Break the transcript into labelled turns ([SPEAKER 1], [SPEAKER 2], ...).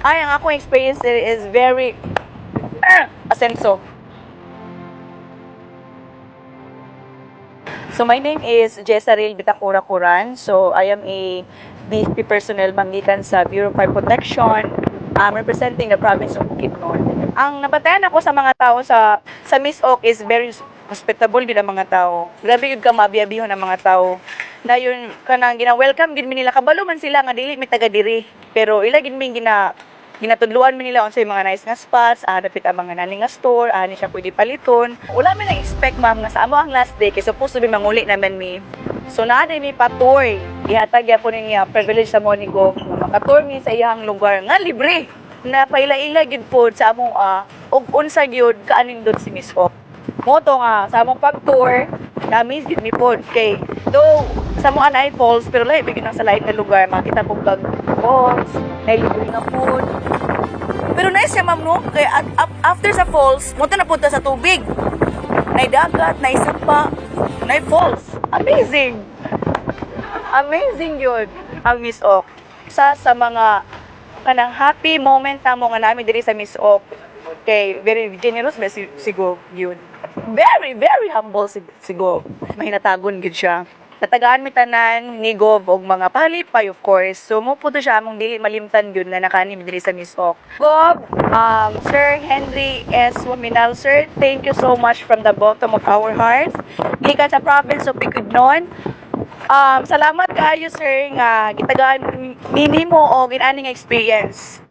[SPEAKER 1] Ay, ang akong experience is very asenso. So my name is Jessaril Bitacura Curan. So I am a BSP personnel manggikan sa Bureau of Fire Protection. I'm representing the province of Bukidnon. Ang napatayan ako sa mga tao sa sa Miss Oak is very hospitable gid mga tao. Grabe gyud ka mabiyabihon ang mga tao. Na yun kanang gina-welcome gid mi nila kabalo man sila nga dili mi taga diri. Pero ila gid mi gina ginatudluan mi nila unsay mga nice nga spots, ah dapit ang mga nani nga store, ani siya pwede paliton. Wala mi nang expect ma'am nga sa amo ang last day kay supposed to be manguli naman mi. So na mi patour. Ihatag gyapon ni uh, privilege sa Monigo. Makatour mi sa iyang lugar nga libre. Na paila-ila gid pod sa among ah ug unsa gyud kaanindot si Miss Ok. Moto nga sa among pag-tour, na-miss gid mi pod kay though sa mga anay falls pero lahi bigyan na sa lain nga lugar makita kong bag falls, na libre nga food. Pero nice siya ma'am no, kay at, at- after sa falls, munta na punta sa tubig. Nay dagat, nay sapa, nay falls. Amazing! Amazing yun ang Miss Ok. Sa sa mga kanang happy moment na mo nga namin diri sa Miss Ok. Kay very generous ba si sigo yun. Very very humble si sigo. Mahinatagon gid siya. Natagaan mi tanan ni Gov og mga palipay of course. So mo puto siya among dili malimtan gyud nga nakani mi diri sa Miss Ok. Gov, um, Sir Henry S. Waminal, sir, thank you so much from the bottom of our hearts. Gikan sa province of Bukidnon, Um, salamat kayo sir nga gitagaan minimo o ginani nga experience.